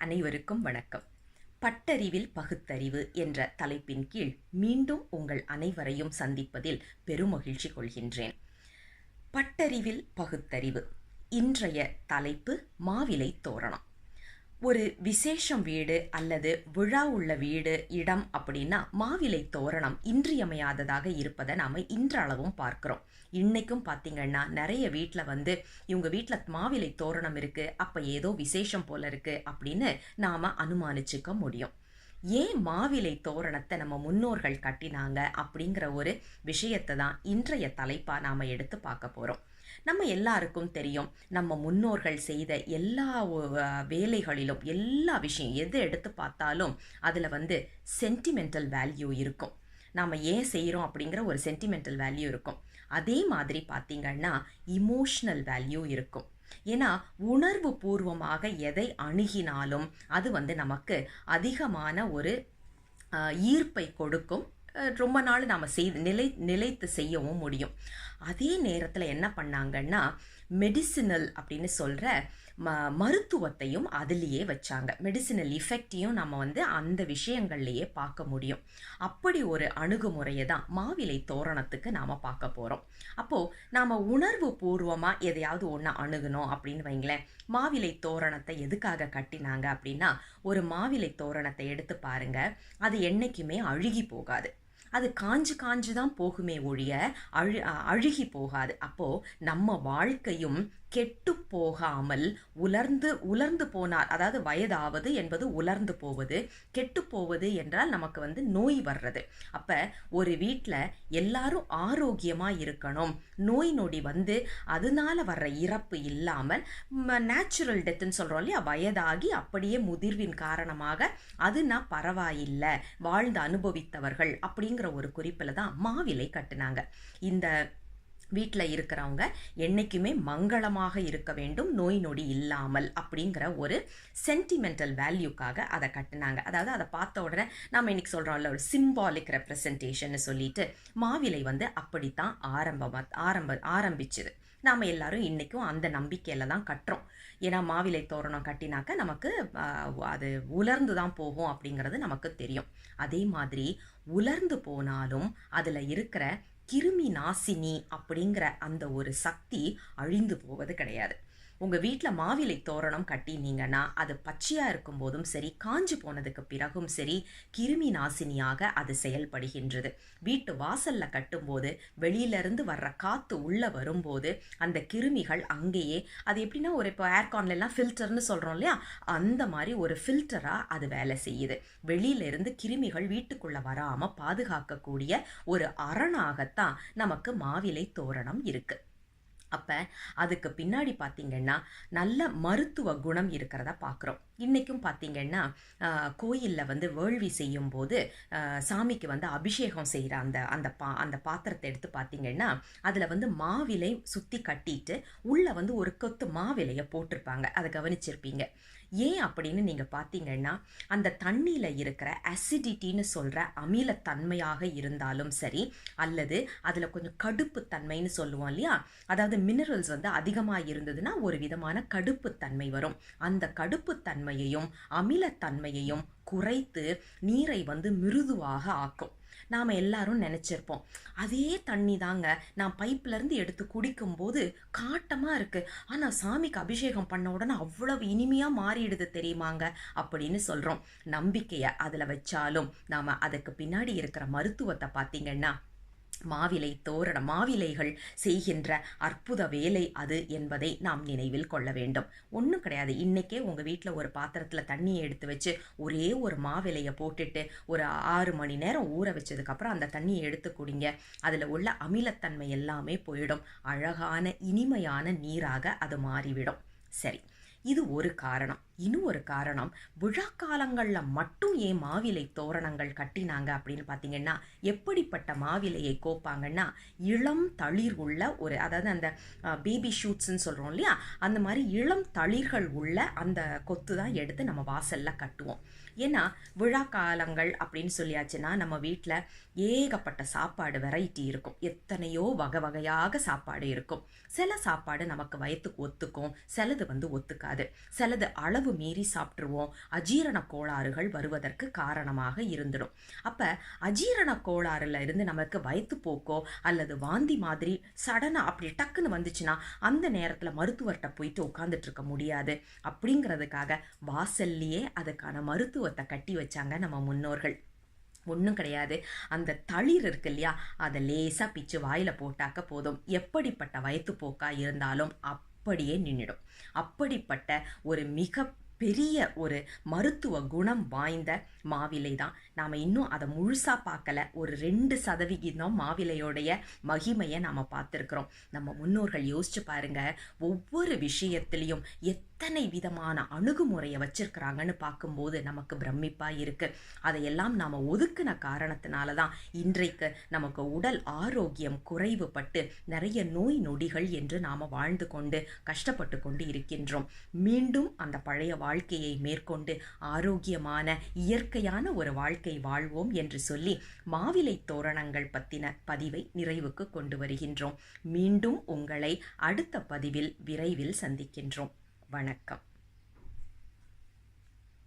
அனைவருக்கும் வணக்கம். பட்டறிவில் பகுத்தறிவு என்ற தலைப்பின் கீழ் மீண்டும் உங்கள் அனைவரையும் சந்திப்பதில் பெருமகிழ்ச்சி கொள்கின்றேன். பட்டறிவில் பகுத்தறிவு இன்றைய தலைப்பு மாவிலை தோரணம். ஒரு விசேஷம் வீடு அல்லது விழா உள்ள வீடு இடம் அப்படின்னா மாவிலை தோரணம் இன்றியமையாததாக இருப்பதை நாம் இன்றளவும் பார்க்குறோம். இன்னைக்கும் பார்த்தீங்கன்னா நிறைய வீட்டில் வந்து இவங்க வீட்டில் மாவிலை தோரணம் இருக்குது அப்போ ஏதோ விசேஷம் போல இருக்குது அப்படின்னு நாம் அனுமானிச்சுக்க முடியும். ஏன் மாவிலை தோரணத்தை நம்ம முன்னோர்கள் கட்டினாங்க அப்படிங்கிற ஒரு விஷயத்தை தான் இன்றைய தலைப்பாக நாம் எடுத்து பார்க்க போகிறோம் நம்ம எல்லாருக்கும் தெரியும். நம்ம முன்னோர்கள் செய்த எல்லா வேலைகளிலும் எல்லா விஷயம் எது எடுத்து பார்த்தாலும் அதில் வந்து சென்டிமெண்டல் வேல்யூ இருக்கும். நாம் ஏன் செய்கிறோம் அப்படிங்கிற ஒரு சென்டிமெண்டல் வேல்யூ இருக்கும். அதே மாதிரி பார்த்தீங்கன்னா இமோஷ்னல் வேல்யூ இருக்கும். ஏன்னா உணர்வு பூர்வமாக எதை அணுகினாலும் அது வந்து நமக்கு அதிகமான ஒரு ஈர்ப்பை கொடுக்கும். ரொம்ப நாள் நாம் செய்து நிலை நிலைத்து செய்யவும் முடியும். அதே நேரத்தில் என்ன பண்ணாங்கன்னா மெடிசினல் அப்படின்னு சொல்கிற ம மருத்துவத்தையும் அதுலேயே வச்சாங்க. மெடிசினல் இஃபெக்டையும் நம்ம வந்து அந்த விஷயங்கள்லையே பார்க்க முடியும். அப்படி ஒரு அணுகுமுறையை தான் மாவிலை தோரணத்துக்கு நாம் பார்க்க போகிறோம் அப்போது நாம் உணர்வு பூர்வமாக எதையாவது ஒன்று அணுகணும் அப்படின்னு வைங்களேன். மாவிலை தோரணத்தை எதுக்காக கட்டினாங்க அப்படின்னா ஒரு மாவிலை தோரணத்தை எடுத்து பாருங்க. அது என்றைக்குமே அழுகி போகாது. அது காஞ்சு காஞ்சு தான் போகுமே ஒழிய அழு அழுகி போகாது. அப்போது நம்ம வாழ்க்கையும் கெட்டு போகாமல் உலர்ந்து உலர்ந்து போனார். அதாவது வயதாவது என்பது உலர்ந்து போவது. கெட்டு போவது என்றால் நமக்கு வந்து நோய் வர்றது. அப்ப ஒரு வீட்டில் எல்லாரும் ஆரோக்கியமா இருக்கணும். நோய் நொடி வந்து அதனால வர்ற இறப்பு இல்லாமல் நேச்சுரல் டெத்துன்னு சொல்றோம் இல்லையா? வயதாகி அப்படியே முதிர்வின் காரணமாக அது நான் பரவாயில்லை வாழ்ந்து அனுபவித்தவர்கள் அப்படிங்கிற ஒரு குறிப்பில் தான் மாவிலை கட்டினாங்க. இந்த வீட்டில் இருக்கிறவங்க என்றைக்குமே மங்களமாக இருக்க வேண்டும் நோய் நொடி இல்லாமல் அப்படிங்கிற ஒரு சென்டிமெண்டல் வேல்யூக்காக அதை கட்டினாங்க. அதாவது அதை பார்த்த உடனே நம்ம இன்னைக்கு சொல்கிறோம்ல ஒரு சிம்பாலிக் ரெப்ரசன்டேஷன் சொல்லிட்டு மாவிலை வந்து அப்படித்தான் ஆரம்பமாக ஆரம்ப ஆரம்பிச்சுது. நாம் எல்லாரும் இன்றைக்கும் அந்த நம்பிக்கையில் தான் கட்டுறோம். ஏன்னா மாவிலை தோரணம் கட்டினாக்க நமக்கு அது உலர்ந்து தான் போகும் அப்படிங்கிறது நமக்கு தெரியும். அதே மாதிரி உலர்ந்து போனாலும் அதில் இருக்கிற கிருமி நாசினி அப்படிங்கிற அந்த ஒரு சக்தி அழிந்து போவது கிடையாது. உங்கள் வீட்டில் மாவிலை தோரணம் கட்டினீங்கன்னா அது பச்சையாக இருக்கும்போதும் சரி காஞ்சு போனதுக்கு பிறகும் சரி கிருமி நாசினியாக அது செயல்படுகின்றது. வீட்டு வாசல்ல கட்டும்போது வெளியிலேருந்து வர்ற காற்று உள்ளே வரும்போது அந்த கிருமிகள் அங்கேயே அது எப்படின்னா ஒரு இப்போ ஏர்கான்ல எல்லாம் ஃபில்டர்னு சொல்கிறோம் இல்லையா? அந்த மாதிரி ஒரு ஃபில்டராக அது வேலை செய்யுது. வெளியிலேருந்து கிருமிகள் வீட்டுக்குள்ளே வராமல் பாதுகாக்கக்கூடிய ஒரு அரணாகத்தான் நமக்கு மாவிலை தோரணம் இருக்குது அப்போ அதுக்கு பின்னாடி பார்த்தீங்கன்னா நல்ல மருத்துவ குணம் இருக்கிறத பார்க்குறோம் இன்றைக்கும் பார்த்தீங்கன்னா கோயிலில் வந்து வேள்வி செய்யும்போது போது சாமிக்கு வந்து அபிஷேகம் செய்கிற அந்த அந்த பா அந்த பாத்திரத்தை எடுத்து பார்த்தீங்கன்னா அதில் வந்து மாவிலை சுற்றி கட்டிட்டு உள்ளே வந்து ஒரு கொத்து மாவிலையை போட்டிருப்பாங்க. அதை கவனிச்சிருப்பீங்க. ஏன் அப்படின்னு நீங்கள் பார்த்தீங்கன்னா அந்த தண்ணியில் இருக்கிற அசிடிட்டின்னு சொல்கிற அமிலத்தன்மையாக இருந்தாலும் சரி அல்லது அதில் கொஞ்சம் கடுப்பு தன்மைன்னு சொல்லுவோம் இல்லையா? அதாவது மினரல்ஸ் வந்து அதிகமாக இருந்ததுன்னா ஒரு விதமான கடுப்புத்தன்மை வரும். அந்த கடுப்புத்தன்மையையும் அமிலத்தன்மையையும் குறைத்து நீரை வந்து மிருதுவாக ஆக்கும். நாம் எல்லாரும் நினச்சிருப்போம். அதே தண்ணி தாங்க நான் பைப்லேருந்து எடுத்து குடிக்கும்போது காட்டமாக இருக்குது ஆனால் சாமிக்கு அபிஷேகம் பண்ண உடனே அவ்வளவு இனிமையாக மாறிடுது தெரியுமாங்க? அப்படின்னு சொல்கிறோம் நம்பிக்கையை அதில் வச்சாலும் நாம் அதுக்கு பின்னாடி இருக்கிற மருத்துவத்தை பார்த்தீங்கன்னா மாவிலை தோரண மாவிலைகள் செய்கின்ற அற்புத வேலை அது என்பதை நாம் நினைவில் கொள்ள வேண்டும். ஒன்றும் கிடையாது. இன்னைக்கே உங்கள் வீட்டில் ஒரு பாத்திரத்தில் தண்ணியை எடுத்து வச்சு ஒரே ஒரு மாவிலையை போட்டுட்டு ஒரு ஆறு மணி நேரம் ஊற வச்சதுக்கப்புறம் அந்த தண்ணியை எடுத்து குடிங்க. அதில் உள்ள அமிலத்தன்மை எல்லாமே போயிடும். அழகான இனிமையான நீராக அது மாறிவிடும். சரி இது ஒரு காரணம். இன்னும் ஒரு காரணம் விழா காலங்களில் மட்டும் ஏன் மாவிலை தோரணங்கள் கட்டினாங்க அப்படின்னு பார்த்தீங்கன்னா எப்படிப்பட்ட மாவிலையை கோப்பாங்கன்னா இளம் தளிர் உள்ள ஒரு அதாவது அந்த பேபி ஷூட்ஸ்ன்னு சொல்கிறோம் இல்லையா? அந்த மாதிரி இளம் தளிர்கள் உள்ள அந்த கொத்து தான் எடுத்து நம்ம வாசலில் கட்டுவோம். ஏன்னா விழா காலங்கள் அப்படின்னு சொல்லியாச்சுன்னா நம்ம வீட்டில் ஏகப்பட்ட சாப்பாடு வெரைட்டி இருக்கும். எத்தனையோ வகை வகையாக சாப்பாடு இருக்கும். சில சாப்பாடு நமக்கு வயத்துக்கு ஒத்துக்கும் சிலது வந்து ஒத்துக்காது. சிலது அளவு அளவு மீறி சாப்பிட்ருவோம் அஜீரண கோளாறுகள் வருவதற்கு காரணமாக இருந்துடும். அப்போ அஜீரண கோளாறுல இருந்து நமக்கு வயிற்றுப்போக்கோ அல்லது வாந்தி மாதிரி சடனாக அப்படி டக்குன்னு வந்துச்சுன்னா அந்த நேரத்தில் மருத்துவர்கிட்ட போயிட்டு உட்காந்துட்டு இருக்க முடியாது. அப்படிங்கிறதுக்காக வாசல்லையே அதுக்கான மருத்துவத்தை கட்டி வச்சாங்க நம்ம முன்னோர்கள். ஒன்றும் கிடையாது. அந்த தளிர் இருக்கு இல்லையா? அதை லேசாக பிச்சு வாயில் போட்டாக்க போதும். எப்படிப்பட்ட வயிற்றுப்போக்காக இருந்தாலும் அப்படியே நின்றுடும் அப்படிப்பட்ட ஒரு மிக பெரிய ஒரு மருத்துவ குணம் வாய்ந்த மாவிலை தான். நாம் இன்னும் அதை முழுசாக பார்க்கல. ஒரு ரெண்டு சதவிகிதம் மாவிலையோடைய மகிமையை நாம் பார்த்துருக்குறோம். நம்ம முன்னோர்கள் யோசிச்சு பாருங்க ஒவ்வொரு விஷயத்திலையும் எத்தனை விதமான அணுகுமுறையை வச்சிருக்கிறாங்கன்னு பார்க்கும்போது நமக்கு பிரமிப்பாக இருக்குது அதையெல்லாம் நாம் ஒதுக்கின காரணத்தினால தான் இன்றைக்கு நமக்கு உடல் ஆரோக்கியம் குறைவுபட்டு நிறைய நோய் நொடிகள் என்று நாம் வாழ்ந்து கொண்டு கஷ்டப்பட்டு கொண்டு இருக்கின்றோம். மீண்டும் அந்த பழைய வாழ்க்கையை மேற்கொண்டு ஆரோக்கியமான இயற்கையான ஒரு வாழ்க்கை வாழ்வோம் என்று சொல்லி மாவிலை தோரணங்கள் பற்றின பதிவை நிறைவுக்கு கொண்டு வருகின்றோம். மீண்டும் உங்களை அடுத்த பதிவில் விரைவில் சந்திக்கின்றோம். வணக்கம்.